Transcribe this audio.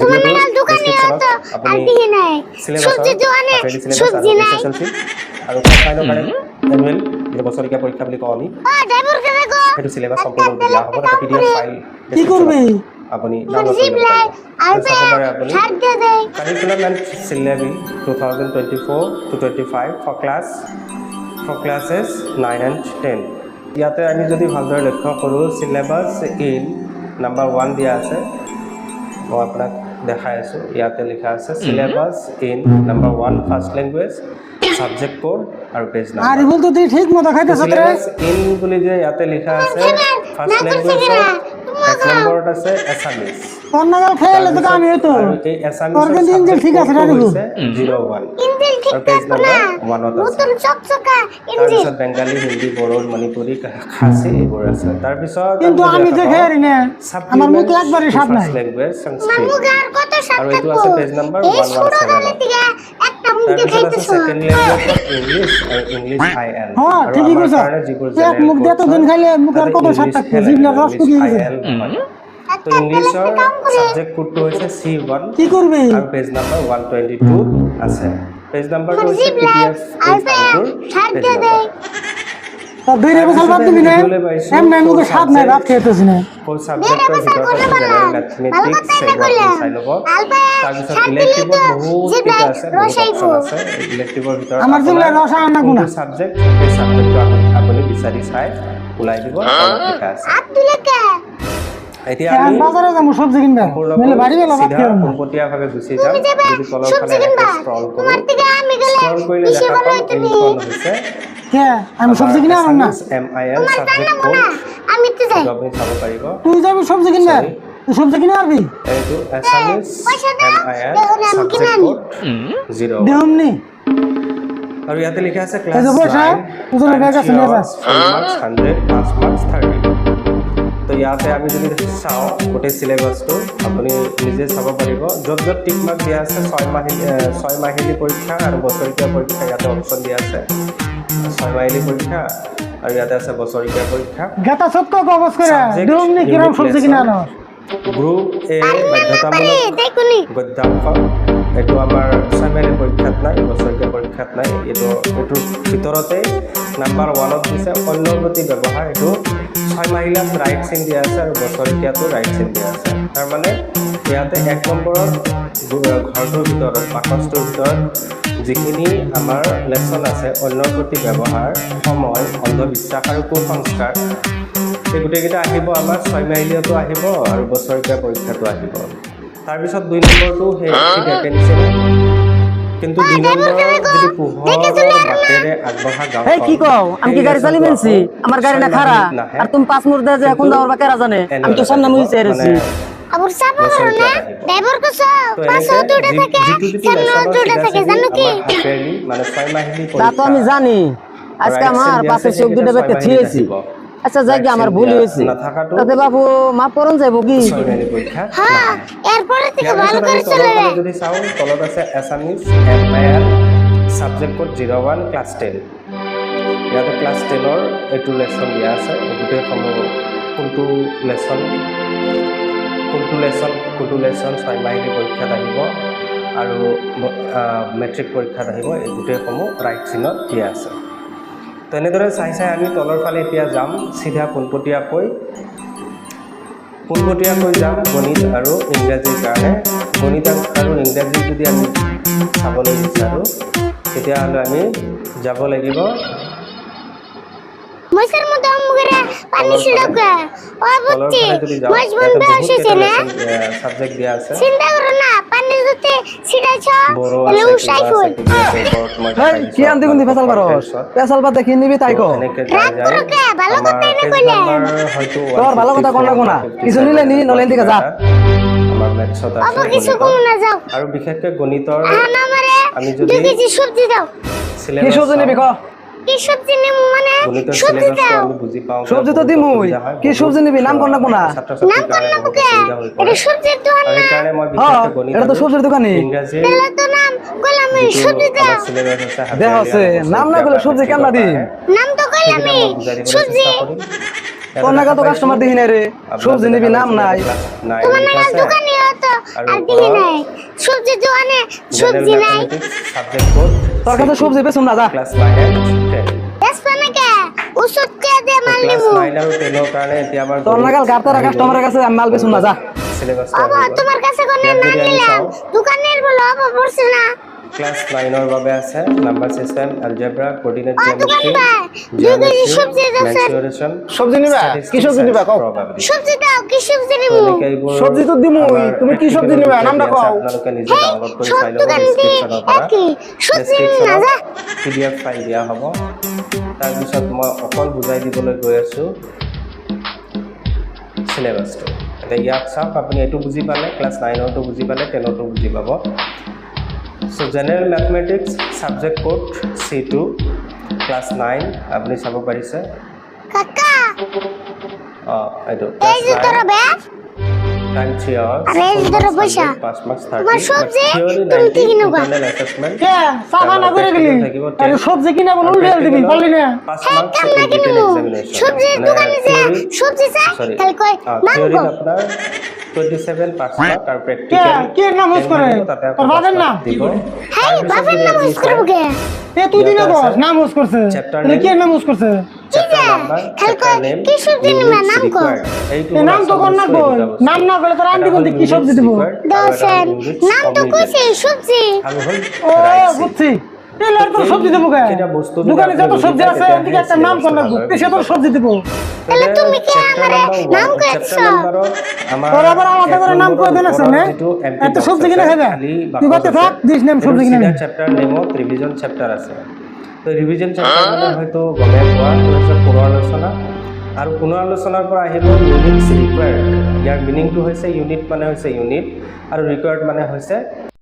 নাগাল দোকানী description-ত আপুনি আন্টি নাই। সবজি দোকানে চিলেবাছ সবজি আৰু নাই। ক্লাছ নাইনৰ কাৰণে এনুৱেল যিটো বছৰেকীয়া পৰীক্ষা বুলি কওঁ আমি ড্রাইভার কে দেখো। সেইটো চিলেবাছ সম্পূৰ্ণ দিয়া হ'ব এটা পি ফাইল কি করবি? আপুনি আর curriculum and syllabi two thousand twenty four to twenty five for class for classes nine and ten ইয়াতে আমি যদি ভালদৰে লক্ষ্য কৰোঁ চিলেবাছ ইন নাম্বাৰ ওৱান দিয়া আছে। মই আপোনাক দেখাই আছোঁ। ইয়াতে লিখা আছে syllabus in number one first language subject code আৰু পেজ আর নাম্বাৰ বলতো তুই ঠিক মতো খাইতে রে ইন বুলি যে ইয়াতে লিখা আছে ফাৰ্ষ্ট লেংগুৱেজত এক নম্বৰত আছে এছামিছ অন্য খেয়ালে তো আমি হইতো আৰু এই ঠিক আছে জিৰ' ওৱান আৰু পেজ নাম্বাৰ ওৱানত আছে। তাৰপিছত বেংগালী হিন্দী বড়ো মণিপুৰী খাচী এইবোৰ আছে। তাৰপিছত কিন্তু আমি যে খেয়ারি না আমার মুখ একবারে সাপ নাই। লেংগুৱেজ সংস্কৃত। আৰু এইটো আছে পেজ নাম্বাৰ এই ওৱান ওৱান ছোট ছেভেনত গালে থেকে একটা মুখ তাৰপিছত আছে দেখাইতেছ ছেকেণ্ড লেংগুৱেজত ইংলিছ ইংলিছ আই এল হ্যাঁ আৰু ঠিকই আমাৰ কইছ কাৰণে যিবোৰ এক মুখ দিয়ে তো ইংলিছৰ ছাবজেক্ট কোডটো হৈছে চি ওৱান কি করবি আৰু page number one twenty two আছে। পেজ নাম্বাৰটো হৈছে জিপ পি ডি লাই এফ আর ছাড় দে দে তোর দুই রে বসাল বাদ দিবি না। এমনি মুখে সাপ নাই ভাত খেতেছ না। ফ'ৰ ছাবজেক্টৰ ভিতৰত আছে জেনেৰেল মেথমেটিক্স এইবোৰ আপুনি চাই ল'ব তাৰপিছত ইলেক্টিভত বহুত কেইটা আছে ইলেক্টিভৰ ভিতৰত আমার জিবলা রস আনা গুনা ছাবজেক্ট সেই ছাবজেক্টটো আপুনি বিচাৰি চাই ওলাই দিব লিখা আছে। কে। এতিয়া হ্যাঁ, আমি বাজারে যাম সবজি কিনবা। মেলে বাড়ি গেল ভাত খাইম পটিয়া ভাবে গুছি যাম যদি কলম খানে একটা না? M I L subject code আমি তো তুমি যাবি সবজি কিনবা? তুই সবজি কিনে আরবি এই M I L subject code ইয়াতে লেখা আছে ক্লাস 100 মার্কস 100 মার্কস 30 তো ইয়াৰ আমি যদি চাওঁ গোটেই চিলেবাছটো আপুনি নিজে চাব পাৰিব। য'ত য'ত টিক মাৰ্ক দিয়া আছে ছয় মাহিলী ছয় মাহিলী পৰীক্ষা আৰু বছৰেকীয়া পৰীক্ষা ইয়াতে অপশ্যন দিয়া আছে। ছয় মাহিলী পৰীক্ষা আৰু ইয়াতে আছে বছৰেকীয়া পৰীক্ষা। গ্ৰুপ এ বাধ্যতামূলক গদ্যাংশ। এইটো আমাৰ ছয়মাহিলী পৰীক্ষাত নাই বছৰেকীয়া পৰীক্ষাত নাই। এইটো এইটোৰ ভিতৰতে নাম্বাৰ ওৱানত দিছে অন্যগতি ব্যৱহাৰ এইটো ছয় মাহিলাত ৰাইট চিন দিয়া আছে আৰু বছৰেকীয়াটো ৰাইট চিন দিয়া আছে। তাৰমানে ইয়াতে এক নম্বৰত ঘৰটোৰ ভিতৰত বাকচটোৰ ভিতৰত যিখিনি আমাৰ লেচন আছে অন্যৰ প্ৰতি ব্যৱহাৰ সময় অন্ধবিশ্বাস আৰু কুসংস্কাৰ এই গোটেইকেইটা আহিব আমাৰ ছয় মাহিলীয়াটো আহিব আৰু বছৰেকীয়া পৰীক্ষাটো আহিব। তাৰপিছত দুই নম্বৰটো সেই ঠিক কিন্তু দুই নম্বৰৰ যদি পোহৰৰ বাটেৰে আগবঢ়া এই কি কও? আমি কি চালি মেনছি গাড়ি তুমি পাঁচ মুহূর্তে যে এখন কিন্তু যাওয়ার বা কেরা জানে আমি তো সামনে মুই না? ড্রাইভার কো দুটা থাকে সামনে দুটা থাকে জানো কি? মানে ছয় তা তো আমি জানি। আজকে আমার পাশে চোখ আছে, দুটা বেঁকে থিয়েছি। আচ্ছা যাই আমার ভুল হয়েছে। তাতে বাবু মা পরন যাইব কি? হ্যাঁ এরপরে থেকে ইয়াৰ ভালো করে ফালে যদি চাওঁ তলত আছে Assamese M I L subject code zero' one class ten ইয়াতে ক্লাছ টেনৰ এইটো লেচন দিয়া আছে এই গোটেইসমূহ কোনটো লেচন কোনটো লেচন কোনটো লেচন ছয় মাহিলী পৰীক্ষাত আহিব আৰু মেট্ৰিক পৰীক্ষাত আহিব এই গোটেইসমূহ ৰাইট চিনত দিয়া আছে। তেনেদৰে চাই চাই আমি তলৰ ফালে এতিয়া যাম চিধা পোনপটীয়াকৈ। পোনপটীয়াকৈ যাম গণিত আৰু ইংৰাজীৰ কাৰণে। গণিত আৰু ইংৰাজী যদি আমি চাবলৈ বিচাৰোঁ তেতিয়াহ'লে আমি যাব লাগিব। ছাবজেক্ট দিয়া আছে। চিন্তা করো না হেই দেখাই কি আনতে কোনদি ফেসাল দিছোঁ ফেসাল পাতে কি নিবি তাই কো? এনেকৈ যাই ৰাগ যাই কৰোঁ কে? ভালো কথা এনে ভালো কথা কোনা? কিছু নিলে নি, নলে এদিকে যা। অব কিছু। না যাও। বিশেষকৈ গণিতৰ আমি যদি কেজি সবজি দাও। কি সবজি নিবি ক? সবজি সবজি দাও। তো দিমুই। কি সবজি নিবি? নাম কন না? কোনা? নাম না এটা। সবজির দোকান না? হ্যাঁ এটা তো সবজির দোকানি তাহলে তো নাম সবজি দাও আছে, নাম না বছৰেকীয়া সবজি কেমন নাম তো সবজি চেষ্টা কৰিম। ইয়াতে তোর নাগাল তো কাস্টমার দেখি নাই রে? সবজি নিবি নাম নাই। ইয়াতে class nine তোমার লিখা নাগাল তো আর আর নাই। সবজি দোকানে সবজি নাই। তোর কাছে সবজি বেচুম না যা। ক্লাস 9 10 বেসবা নাকি ওষুধ কে দে মাল নিমু 9 আৰু 10 ৰ কাৰণে এতিয়া আমাৰ তোর নাগাল গাবতারা কাস্টমারের কাছে আমি মাল বেচুম না যা সিলেবাস তোমার কাছে কোন না নিলাম দোকানের বলো বাবা পড়ছে না। ক্লাস 9 ৰ বাবে আছে। নাম্বাৰ সিস্টেম অলজেব্ৰা কোঅৰ্ডিনেট আ, দোকান জিওমেট্ৰি ভাই, দুই কেজি সবজি দাও, স্যার। মেনচুরেশন সবজি নিবা? কি সবজি নিবা? কও। সবজি দাও কি সবজি নিমু সবজি তো দিমুই, তুমি কি সবজি নিবা? নামটা কও। আপোনালোকে নিজে ডাউনলোড কৰি সব চাই ল'ব দোকান দিয়ে ডেছক্ৰিপশ্যনৰ পৰা। সবজি না যা পিডিএফ ফাইল দিয়া হ'ব। তাৰপিছত মই অকল বুজাই দিবলৈ গৈ আছোঁ চিলেবাছটো এতিয়া ইয়াত চাওক আপুনি এইটো বুজি পালে ক্লাছ নাইনৰটো বুজি পালে টেনৰটো বুজি পাব। চ' general mathematics subject code C two class nine আপুনি চাব পাৰিছে? অঁ এইটো সবজি কিনা বলে উল্টে দিবি পারলি না। পাঁচ হ্যাঁ সবজির দোকানে যে সবজি চাই তাহলে কই নাম কো 27 পাঁচ মার্ক আর প্র্যাকটিক্যাল কে? নাম ইউজ করে? তোর বাবার নাম? হেই বাপের নাম ইউজ করব কে? এ তুই দিনে বস নাম ইউজ করছে। Chapter কে নাম ইউজ করছে? কয়, নেম নাম তো বল। নাম না বলে আন্টি বলতে কি সবজি দিব? দোসেন নাম তো কইছে সবজি। ও বুঝছি। এ লড় সবজি দেবো কে? এটা বস্তু যদি দোকানে যত সবজি আছে এদিকে একটা নাম কর লাগবো সে তোর সবজি দিব। তাহলে তুমি কি আমারে নাম কইছো তোর আবার আলাদা করে নাম কই দেন আছে না এত সবজি কিনে খাবে তুই থাক দিস নাম সবজি কিনে নে। চ্যাপ্টার নেমত রিভিজন চ্যাপ্টার আছে। তো ৰিভিজন মানে হয়তো গমে পোৱা তাৰপিছত পুনৰ আলোচনা। আৰু পুনৰ আলোচনাৰ পৰা আহিব ইউনিটছ ৰিকুৱাৰ্ড ইয়াৰ মিনিংটো হৈছে ইউনিট মানে হৈছে ইউনিট আৰু ৰিকুৱাৰ্ড মানে হৈছে